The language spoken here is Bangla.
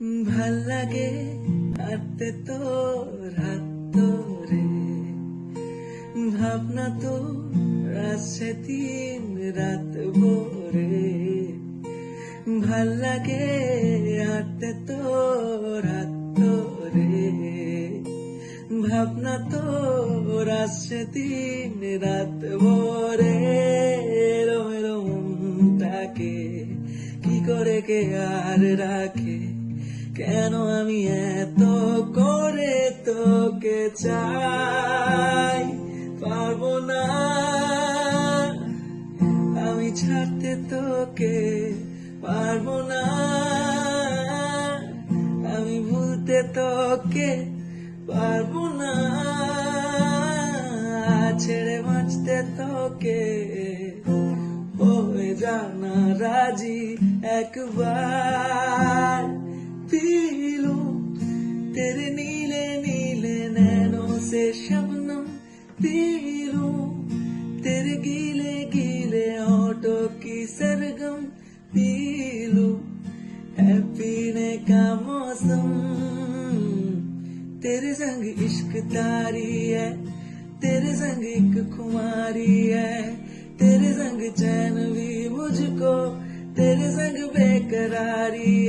ভালো লাগে হাঁটতে তোর হাত ধরে। ভাবনা তো আসছে দিন রাত ভোরে। ভালো লাগে হাঁটতে তোর হাত ধরে। ভাবনা তো আসছে দিন রাত ভোরে। রোমের মনটাকে কি করে কে আর রাখে? কেন আমি এত করে তোকে চাই? পারব না। আমি ছাড়তে তোকে পারব না। আমি ভুলতে তোকে পারব না। ছেড়ে বাঁচতে তোকে হয়ে জানা রাজি একবার। पीलू, तेरे नीले नीले नैनों से शबनम पीलू। तेरे गीले गीले होठों की सरगम पीलू। है पीने का मौसम, तेरे संग इश्क तारी है, तेरे संग एक खुमारी है। तेरे संग चैन भी मुझको, तेरे संग बेकरारी